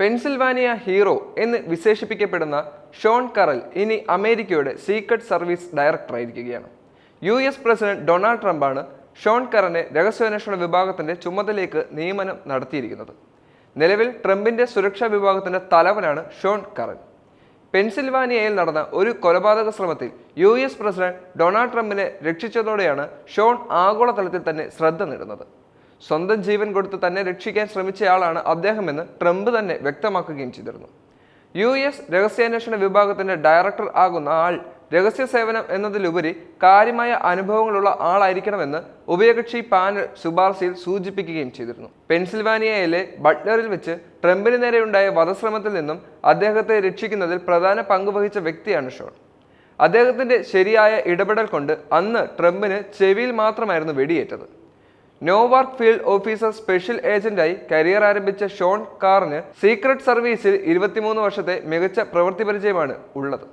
Pennsylvania hero എന്ന് വിശേഷിപ്പിക്കപ്പെടുന്ന Sean Curran ഇനി അമേരിക്കയുടെ സീക്രട്ട് സർവീസ് ഡയറക്ടറായിരിക്കുകയാണ് യു എസ് പ്രസിഡന്റ് ഡൊണാൾഡ് ട്രംപാണ് ഷോൺ കറനെ രഹസ്യാന്വേഷണ വിഭാഗത്തിന്റെ ചുമതലയ്ക്ക് നിയമനം നടത്തിയിരിക്കുന്നത്. നിലവിൽ ട്രംപിന്റെ സുരക്ഷാ വിഭാഗത്തിന്റെ തലവനാണ് ഷോൺ കറൻ പെൻസിൽവാനിയയിൽ നടന്ന ഒരു കൊലപാതക ശ്രമത്തിൽ യു എസ് പ്രസിഡന്റ് ഡൊണാൾഡ് ട്രംപിനെ രക്ഷിച്ചതോടെയാണ് ഷോൺ ആഗോളതലത്തിൽ തന്നെ ശ്രദ്ധ നേടുന്നത്. സ്വന്തം ജീവൻ കൊടുത്ത് തന്നെ രക്ഷിക്കാൻ ശ്രമിച്ചയാളാണ് അദ്ദേഹമെന്ന് ട്രംപ് തന്നെ വ്യക്തമാക്കുകയും ചെയ്തിരുന്നു. യു എസ് രഹസ്യാന്വേഷണ വിഭാഗത്തിന്റെ ഡയറക്ടർ ആകുന്ന ആൾ രഹസ്യ സേവനം എന്നതിലുപരി കാര്യമായ അനുഭവങ്ങളുള്ള ആളായിരിക്കണമെന്ന് ഉഭയകക്ഷി പാനൽ ശുപാർശയിൽ സൂചിപ്പിക്കുകയും ചെയ്തിരുന്നു. പെൻസിൽവാനിയയിലെ ബട്ട്ലറിൽ വെച്ച് ട്രംപിന് നേരെയുണ്ടായ വധശ്രമത്തിൽ നിന്നും അദ്ദേഹത്തെ രക്ഷിക്കുന്നതിൽ പ്രധാന പങ്ക് വഹിച്ച വ്യക്തിയാണ് ഷോൺ. അദ്ദേഹത്തിന്റെ ശരിയായ ഇടപെടൽ കൊണ്ട് അന്ന് ട്രംപിന് ചെവിയിൽ മാത്രമായിരുന്നു വെടിയേറ്റത്. നോവാർക്ക് ഫീൽഡ് ഓഫീസർ സ്പെഷ്യൽ ഏജന്റായി കരിയർ ആരംഭിച്ച ഷോൺ കാറിന് സീക്രട്ട് സർവീസിൽ ഇരുപത്തിമൂന്ന് വർഷത്തെ മികച്ച പ്രവൃത്തി പരിചയമാണ് ഉള്ളത്.